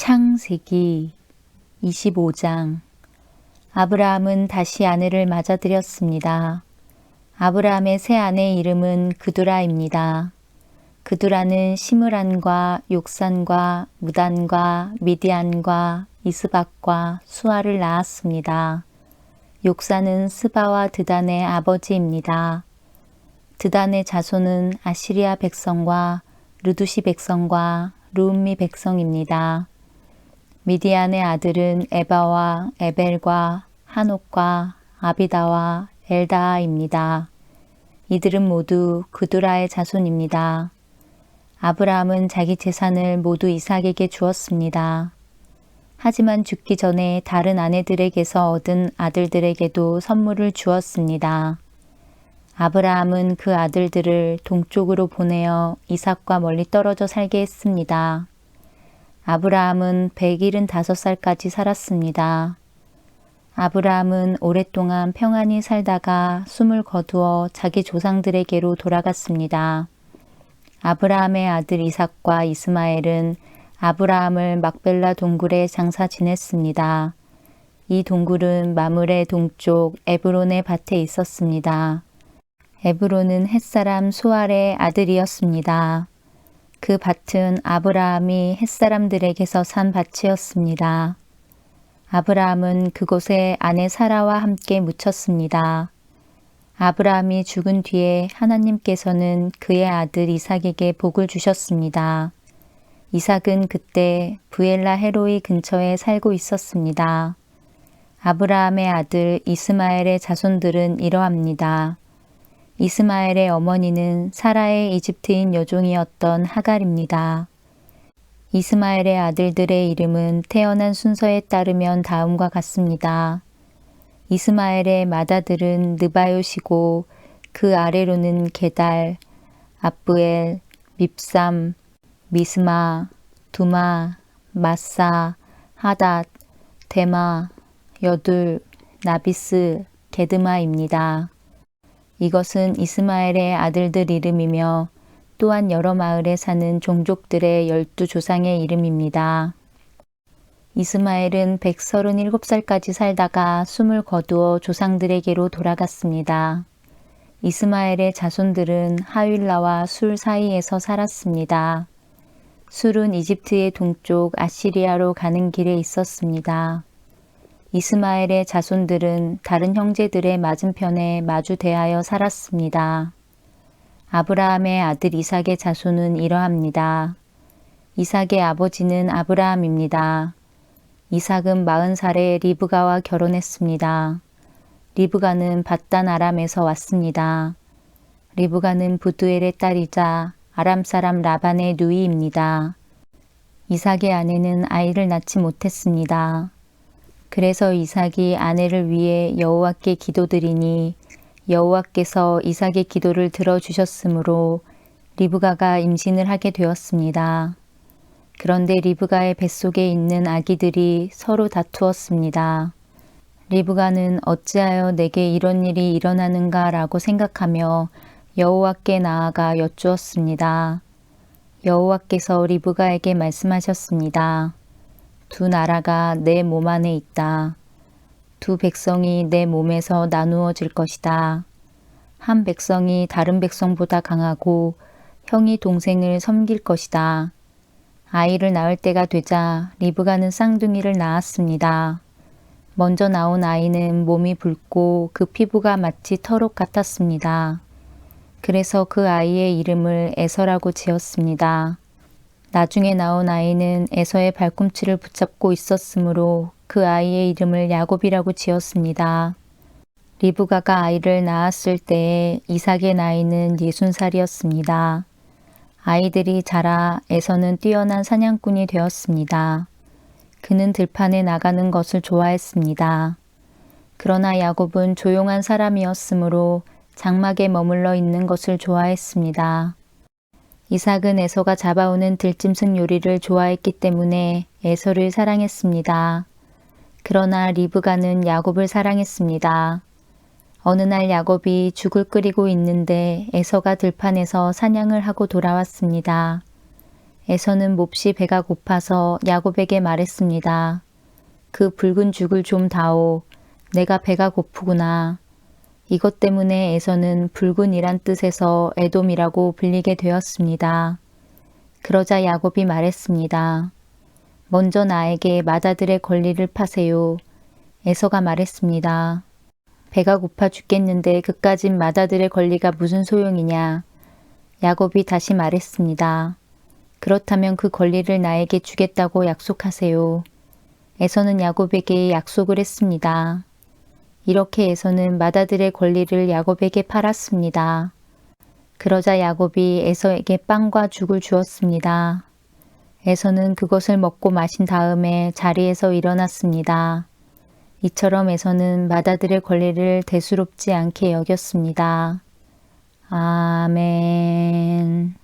창세기 25장 아브라함은 다시 아내를 맞아들였습니다. 아브라함의 새 아내의 이름은 그두라입니다. 그두라는 시므란과 욕산과 무단과 미디안과 이스박과 수아를 낳았습니다. 욕산은 스바와 드단의 아버지입니다. 드단의 자손은 아시리아 백성과 르두시 백성과 루음미 백성입니다. 미디안의 아들은 에바와 에벨과 한옥과 아비다와 엘다아입니다. 이들은 모두 그두라의 자손입니다. 아브라함은 자기 재산을 모두 이삭에게 주었습니다. 하지만 죽기 전에 다른 아내들에게서 얻은 아들들에게도 선물을 주었습니다. 아브라함은 그 아들들을 동쪽으로 보내어 이삭과 멀리 떨어져 살게 했습니다. 아브라함은 175살까지 살았습니다. 아브라함은 오랫동안 평안히 살다가 숨을 거두어 자기 조상들에게로 돌아갔습니다. 아브라함의 아들 이삭과 이스마엘은 아브라함을 막벨라 동굴에 장사 지냈습니다. 이 동굴은 마물의 동쪽 에브론의 밭에 있었습니다. 에브론은 햇사람 수알의 아들이었습니다. 그 밭은 아브라함이 햇사람들에게서 산 밭이었습니다. 아브라함은 그곳에 아내 사라와 함께 묻혔습니다. 아브라함이 죽은 뒤에 하나님께서는 그의 아들 이삭에게 복을 주셨습니다. 이삭은 그때 부엘라 헤로이 근처에 살고 있었습니다. 아브라함의 아들 이스마엘의 자손들은 이러합니다. 이스마엘의 어머니는 사라의 이집트인 여종이었던 하갈입니다. 이스마엘의 아들들의 이름은 태어난 순서에 따르면 다음과 같습니다. 이스마엘의 맏아들은 느바요시고 그 아래로는 게달, 아브엘, 밉삼, 미스마, 두마, 마사, 하닷, 데마, 여둘, 나비스, 게드마입니다. 이것은 이스마엘의 아들들 이름이며 또한 여러 마을에 사는 종족들의 열두 조상의 이름입니다. 이스마엘은 137살까지 살다가 숨을 거두어 조상들에게로 돌아갔습니다. 이스마엘의 자손들은 하윌라와 술 사이에서 살았습니다. 술은 이집트의 동쪽 아시리아로 가는 길에 있었습니다. 이스마엘의 자손들은 다른 형제들의 맞은편에 마주 대하여 살았습니다. 아브라함의 아들 이삭의 자손은 이러합니다. 이삭의 아버지는 아브라함입니다. 이삭은 40살에 리브가와 결혼했습니다. 리브가는 바단 아람에서 왔습니다. 리브가는 부두엘의 딸이자 아람 사람 라반의 누이입니다. 이삭의 아내는 아이를 낳지 못했습니다. 그래서 이삭이 아내를 위해 여호와께 기도드리니 여호와께서 이삭의 기도를 들어주셨으므로 리브가가 임신을 하게 되었습니다. 그런데 리브가의 뱃속에 있는 아기들이 서로 다투었습니다. 리브가는 어찌하여 내게 이런 일이 일어나는가 라고 생각하며 여호와께 나아가 여쭈었습니다. 여호와께서 리브가에게 말씀하셨습니다. 두 나라가 내 몸 안에 있다. 두 백성이 내 몸에서 나누어질 것이다. 한 백성이 다른 백성보다 강하고 형이 동생을 섬길 것이다. 아이를 낳을 때가 되자 리브가는 쌍둥이를 낳았습니다. 먼저 나온 아이는 몸이 붉고 그 피부가 마치 털옷 같았습니다. 그래서 그 아이의 이름을 에서라고 지었습니다. 나중에 나온 아이는 에서의 발꿈치를 붙잡고 있었으므로 그 아이의 이름을 야곱이라고 지었습니다. 리브가가 아이를 낳았을 때에 이삭의 나이는 60살이었습니다. 아이들이 자라 에서는 뛰어난 사냥꾼이 되었습니다. 그는 들판에 나가는 것을 좋아했습니다. 그러나 야곱은 조용한 사람이었으므로 장막에 머물러 있는 것을 좋아했습니다. 이삭은 에서가 잡아오는 들짐승 요리를 좋아했기 때문에 에서를 사랑했습니다. 그러나 리브가는 야곱을 사랑했습니다. 어느 날 야곱이 죽을 끓이고 있는데 에서가 들판에서 사냥을 하고 돌아왔습니다. 에서는 몹시 배가 고파서 야곱에게 말했습니다. 그 붉은 죽을 좀 다오. 내가 배가 고프구나. 이것 때문에 에서는 붉은이란 뜻에서 에돔이라고 불리게 되었습니다. 그러자 야곱이 말했습니다. 먼저 나에게 마다들의 권리를 파세요. 에서가 말했습니다. 배가 고파 죽겠는데 그까진 마다들의 권리가 무슨 소용이냐. 야곱이 다시 말했습니다. 그렇다면 그 권리를 나에게 주겠다고 약속하세요. 에서는 야곱에게 약속을 했습니다. 이렇게 에서는 마다들의 권리를 야곱에게 팔았습니다. 그러자 야곱이 에서에게 빵과 죽을 주었습니다. 에서는 그것을 먹고 마신 다음에 자리에서 일어났습니다. 이처럼 에서는 마다들의 권리를 대수롭지 않게 여겼습니다. 아멘.